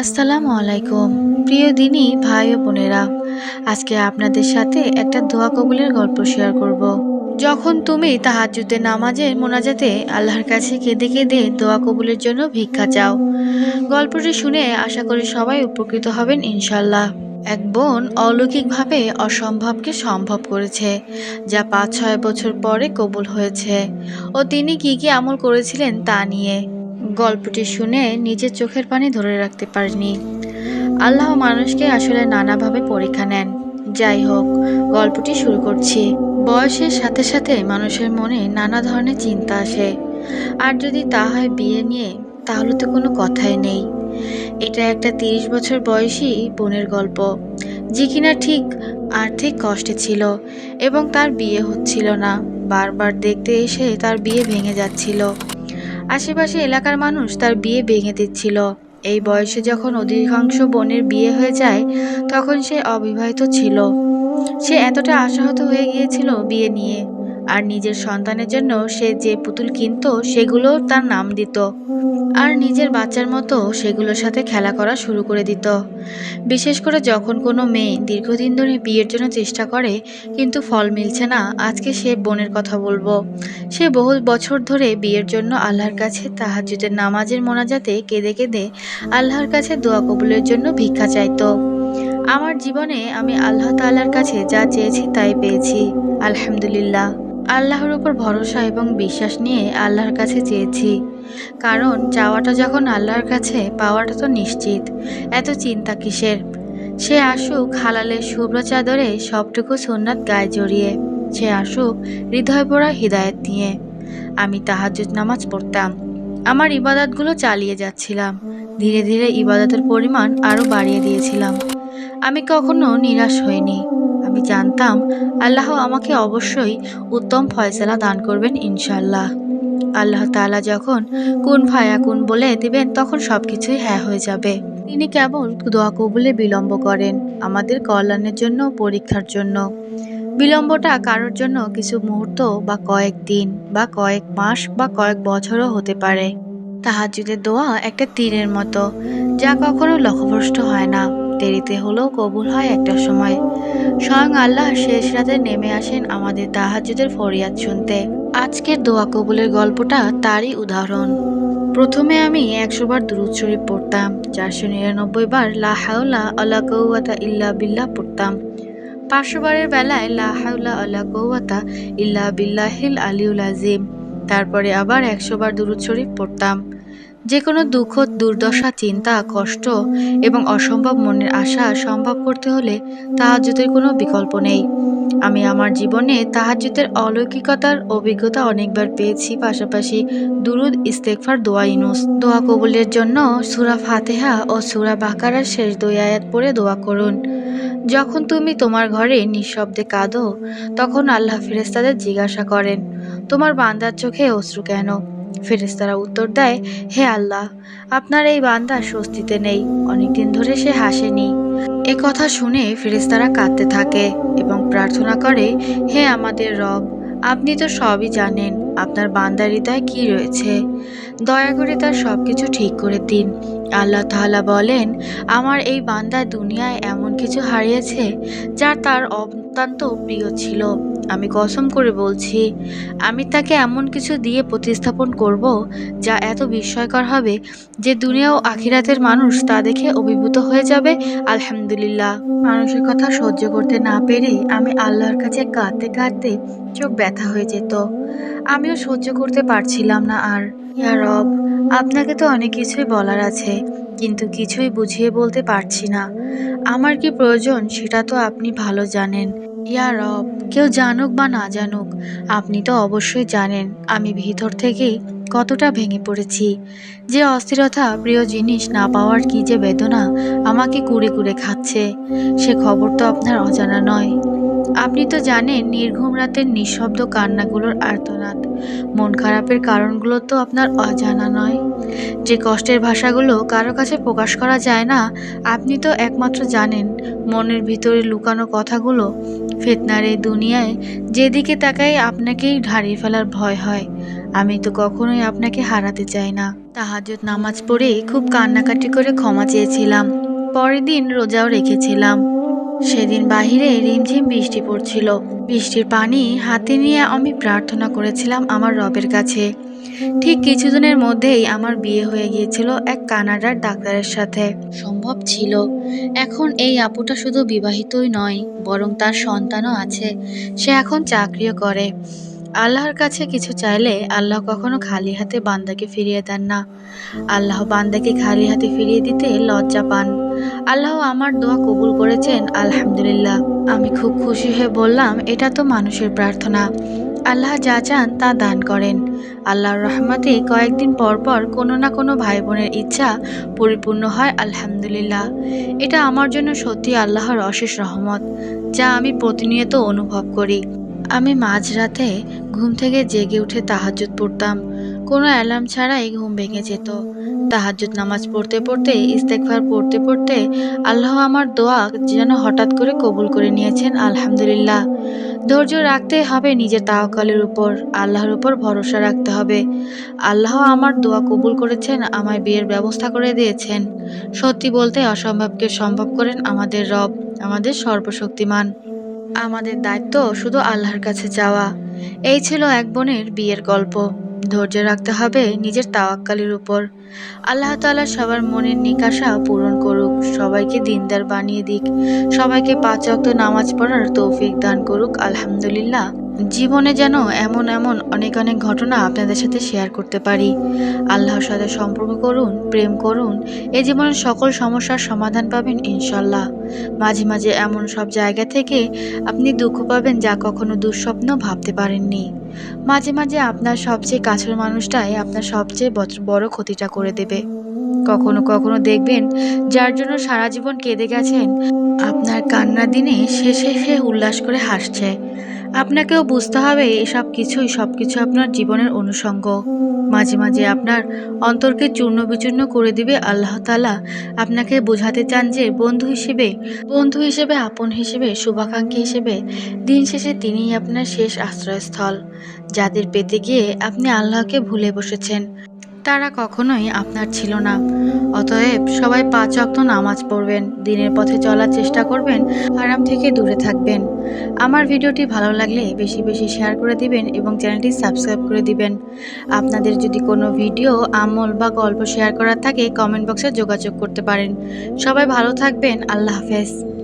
আসসালামু আলাইকুম, প্রিয় দিনই ভাই ও বোনেরা। আজকে আপনাদের সাথে একটা দোয়া কবুলের গল্প শেয়ার করব। যখন তুমি তাহাজ্জুদের নামাজের মোনাজাতে আল্লাহর কাছে কেঁদে কেঁদে দোয়া কবুলের জন্য ভিক্ষা চাও, গল্পটি শুনে আশা করি সবাই উপকৃত হবেন ইনশাল্লাহ এক বোন অলৌকিকভাবে অসম্ভবকে সম্ভব করেছে, যা পাঁচ ছয় বছর পরে কবুল হয়েছে। ও তিনি কি কি আমল করেছিলেন তা নিয়ে গল্পটি শুনে নিজের চোখের পানি ধরে রাখতে পারেনি আল্লাহ মানুষকে আসলে নানাভাবে পরীক্ষা নেন। যাই হোক, গল্পটি শুরু করছি। বয়সের সাথে সাথে মানুষের মনে নানা ধরনের চিন্তা আসে। আর যদি তা হয় বিয়ে নিয়ে, তাহলে তো কোনো কথাই নেই। এটা একটা তিরিশ বছর বয়সী বোনের গল্প। যে কিনা ঠিক আর্থিক কষ্টে ছিল এবং তার বিয়ে হচ্ছিল না। বারবার দেখতে এসে তার বিয়ে ভেঙে যাচ্ছিল। আশেপাশে এলাকার মানুষ তার বিয়ে ভেঙে দিচ্ছিল। এই বয়সে যখন অধিকাংশ বোনের বিয়ে হয়ে যায়, তখন সে অবিবাহিত ছিল। সে এতটা আশাহত হয়ে গিয়েছিল বিয়ে নিয়ে। আর নিজের সন্তানের জন্য সে যে পুতুল কিনতো, সেগুলো তার নাম দিত। আর নিজের বাচ্চার মতো সেগুলোর সাথে খেলা করা শুরু করে দিত। বিশেষ করে যখন কোনো মেয়ে দীর্ঘদিন ধরে বিয়ের জন্য চেষ্টা করে, কিন্তু ফল মিলছে না, আজকে সে বোনের কথা বলব। সে বহু বছর ধরে বিয়ের জন্য আল্লাহর কাছে তাহাজ্জুদের নামাজের মোনাজাতে কেঁদে কেঁদে আল্লাহর কাছে দোয়া কবুলের জন্য ভিক্ষা চাইতো। আমার জীবনে আমি আল্লাহ তাআলার কাছে যা চেয়েছি তাই পেয়েছি। আলহামদুলিল্লাহ। আল্লাহর উপর ভরসা এবং বিশ্বাস নিয়ে আল্লাহর কাছে চেয়েছি। কারণ চাওয়াটা যখন আল্লাহর কাছে, পাওয়াটা তো নিশ্চিত। এত চিন্তা কিসের? সে আসুক হালালের শুভ্র চাদরে সবটুকু সুন্নাত গায়ে জড়িয়ে। সে আসুক হৃদয় পড়া হৃদায়ত নিয়ে। আমি তাহাজ্জুদ নামাজ পড়তাম। আমার ইবাদতগুলো চালিয়ে যাচ্ছিলাম। ধীরে ধীরে ইবাদতের পরিমাণ আরও বাড়িয়ে দিয়েছিলাম। আমি কখনো নিরাশ হইনি। আমি জানতাম আল্লাহ আমাকে অবশ্যই উত্তম ফয়সালা দান করবেন ইনশাল্লাহ আল্লাহ তালা যখন কোন ফায়া কোন বলে দিবেন, তখন সব কিছুই হ্যাঁ হয়ে যাবে। তিনি কেবল দোয়া কবুলে বিলম্ব করেন আমাদের কল্যাণের জন্য, পরীক্ষার জন্য। বিলম্বটা কারোর জন্য কিছু মুহূর্ত বা কয়েক দিন বা কয়েক মাস বা কয়েক বছরও হতে পারে। তাহাজ্জুদের দোয়া একটা তীরের মতো, যা কখনো লক্ষ্যভ্রষ্ট হয় না। দেরিতে হলেও কবুল হয় একটা সময়। স্বয়ং আল্লাহ শেষ রাতে নেমে আসেন আমাদের তাহাজ্জুদের ফরিয়াদ শুনতে। আজকের দোয়া কবুলের গল্পটা তারই উদাহরণ। প্রথমে আমি একশো বার দুরুদ শরীফ পড়তাম চারশো নিরানব্বই বার লা হাওলা আল্লাহ কৌয়াতা ইল্লা বিল্লাহ পড়তাম। পাঁচশো বারের বেলায় লা হাওলা আল্লাহ কৌয়াতা ইল্লা বিল্লাহিল আলিউল আজিম। তারপরে আবার একশো বার দুরুদ শরীফ পড়তাম। যে কোনো দুঃখ, দুর্দশা, চিন্তা, কষ্ট এবং অসম্ভব মনের আশা সম্ভব করতে হলে তাহাজ্জুদের কোনো বিকল্প নেই। আমি আমার জীবনে তাহাজ্জুদের অলৌকিকতার অভিজ্ঞতা অনেকবার পেয়েছি, পাশাপাশি দুরুদ ইস্তেকফার দোয়া, ইনুস। দোয়া কবুলের জন্য সুরা ফাতেহা ও সুরা বাকারার শেষ দুই আয়াত পড়ে দোয়া করুন। যখন তুমি তোমার ঘরে নিঃশব্দে কাঁদো, তখন আল্লাহ ফেরেস্তাদের জিজ্ঞাসা করেন, তোমার বান্দার চোখে অশ্রু কেন? ফেরেস্তারা উত্তর দেয়, হে আল্লাহ, আপনার এই বান্দা স্বস্তিতে নেই, অনেকদিন ধরে সে হাসেনি। এ কথা শুনে ফেরেস্তারা কাঁদতে থাকে এবং প্রার্থনা করে, হে আমাদের রব, আপনি তো সবই জানেন আপনার বান্দার হৃদয় কি রয়েছে। দয়া করে তার সব কিছু ঠিক করে দিন। আল্লাহ তাআলা বলেন, আমার এই বান্দা দুনিয়ায় এমন কিছু হারিয়েছে যা তার অত্যন্ত প্রিয় ছিল। আমি কসম করে বলছি, আমি তাকে এমন কিছু দিয়ে প্রতিস্থাপন করব যা এত বিস্ময়কর হবে যে দুনিয়া ও আখিরাতের মানুষ তা দেখে অভিভূত হয়ে যাবে, আলহামদুলিল্লাহ। মানুষের কথা সহ্য করতে না পেরে আমি আল্লাহর কাছে কাঁদতে কাঁদতে চোখ ব্যথা হয়ে যেত। আমিও সহ্য করতে পারছিলাম না আর। ইয়া রব, আপনাকে তো অনেক কিছুই বলার আছে, কিন্তু কিছুই বুঝিয়ে বলতে পারছি না। আমার কি প্রয়োজন সেটা তো আপনি ভালো জানেন। ইয়া রব, কেউ জানুক বা না জানুক, আপনি তো অবশ্যই জানেন আমি ভিতর থেকেই কতটা ভেঙে পড়েছি। যে অস্থিরতা প্রিয় জিনিস না পাওয়ার কি যে বেদনা আমাকে কুড়ে কুড়ে খাচ্ছে, সে খবর তো আপনার অজানা নয়। আপনি তো জানেন নির্ঘুম রাতের নিঃশব্দ কান্নাগুলোর আর্তনাদ, মন খারাপের কারণগুলো তো আপনার অজানা নয়। যে কষ্টের ভাষাগুলো কারও কাছে প্রকাশ করা যায় না, আপনি তো একমাত্র জানেন মনের ভিতরে লুকানো কথাগুলো ফেতনার এই দুনিয়ায় যেদিকে তাকাই আপনাকেই হারিয়ে ফেলার ভয় হয়। আমি তো কখনোই আপনাকে হারাতে চাই না। তাহাজ্জুদ নামাজ পড়ে খুব কান্নাকাটি করে ক্ষমা চেয়েছিলাম। পরের দিন রোজাও রেখেছিলাম। সেদিন বাহিরে রিমঝিম বৃষ্টি পড়ছিল। বৃষ্টির পানি হাতে নিয়ে আমি প্রার্থনা করেছিলাম আমার রবের কাছে। ঠিক কিছুদিনের মধ্যেই আমার বিয়ে হয়ে গিয়েছিল এক কানাডার ডাক্তারের সাথে। সম্ভব ছিল। এখন এই আপুটা শুধু বিবাহিতই নয়, বরং তার সন্তানও আছে। সে এখন চাকরিও করে। আল্লাহর কাছে কিছু চাইলে আল্লাহ কখনো খালি হাতে বান্দাকে ফিরিয়ে দেন না। আল্লাহ বান্দাকে খালি হাতে ফিরিয়ে দিতে লজ্জা পান। আল্লাহ আমার দোয়া কবুল করেছেন, আলহামদুলিল্লাহ। আমি খুব খুশি হয়ে বললাম, এটা তো মানুষের প্রার্থনা। আল্লাহ যা চান তা দান করেন। আল্লাহর রহমতে কয়েকদিন পর পর কোনো না কোনো ভাই বোনের ইচ্ছা পরিপূর্ণ হয়, আলহামদুলিল্লাহ। এটা আমার জন্য সত্যি আল্লাহর অশেষ রহমত, যা আমি প্রতিনিয়ত অনুভব করি। আমি মাঝরাতে ঘুম থেকে জেগে উঠে তাহাজ্জুদ পড়তাম। কোনো অ্যালার্ম ছাড়াই ঘুম ভেঙে যেত। তাহাজ্জুদ নামাজ পড়তে পড়তে ইস্তেকফার পড়তে পড়তে আল্লাহ আমার দোয়া যেন হঠাৎ করে কবুল করে নিয়েছেন, আলহামদুলিল্লাহ। ধৈর্য রাখতে হবে নিজের তাওয়াক্কালের উপর, আল্লাহর উপর ভরসা রাখতে হবে। আল্লাহ আমার দোয়া কবুল করেছেন, আমায় বিয়ের ব্যবস্থা করে দিয়েছেন। সত্যি বলতে অসম্ভবকে সম্ভব করেন আমাদের রব, আমাদের সর্বশক্তিমান। আমাদের দায়িত্ব শুধু আল্লাহর কাছে যাওয়া এই ছিল এক বোনের বিয়ের গল্প। ধৈর্য রাখতে হবে নিজের তাওয়াক্কালের উপর। আল্লাহ তাআলা সবার মনের নিকাশা পূরণ করুক। সবাইকে দিনদার বানিয়ে দিক। সবাইকে পাঁচ ওয়াক্ত নামাজ পড়ার তৌফিক দান করুক, আলহামদুলিল্লাহ। জীবনে যেন এমন এমন অনেক অনেক ঘটনা আপনাদের সাথে শেয়ার করতে পারি। আল্লাহর সাথে সম্পর্ক করুন, প্রেম করুন এই জীবনের সকল সমস্যার সমাধান পাবেন ইনশাল্লাহ। মাঝে মাঝে এমন সব জায়গা থেকে আপনি দুঃখ পাবেন যা কখনো দুঃস্বপ্ন ভাবতে পারেননি। মাঝে মাঝে আপনার সবচেয়ে কাছের মানুষটাই আপনার সবচেয়ে বড় ক্ষতিটা করে দেবে। কখনো কখনো দেখবেন যার জন্য সারা জীবন কেঁদে গেছেন। আপনার কান্না দিনে শেষে সে উল্লাস করে হাসছে। আপনাকেও বুঝতে হবে এসব কিছুই সব কিছু আপনার জীবনের অনুষঙ্গ। মাঝে মাঝে আপনার অন্তরকে চূর্ণ বিচূর্ণ করে দিবে আল্লাহ তালা আপনাকে বোঝাতে চান যে বন্ধু হিসেবে বন্ধু হিসেবে, আপন হিসেবে, শুভাকাঙ্ক্ষী হিসেবে দিন শেষে তিনিই আপনার শেষ আশ্রয়স্থল। যাদের পেতে গিয়ে আপনি আল্লাহকে ভুলে বসেছেন। তারা কখনোই আপনার ছিল না। অতএব সবাই পাঁচ অক্ত নামাজ পড়বেন, দিনের পথে চলার চেষ্টা করবেন, আরাম থেকে দূরে থাকবেন। আমার ভিডিওটি ভালো লাগলে বেশি বেশি শেয়ার করে দিবেন এবং চ্যানেলটি সাবস্ক্রাইব করে দিবেন। আপনাদের যদি কোনো ভিডিও, আমল বা গল্প শেয়ার করার থাকে কমেন্ট বক্সে যোগাযোগ করতে পারেন। সবাই ভালো থাকবেন, আল্লাহ হাফেজ।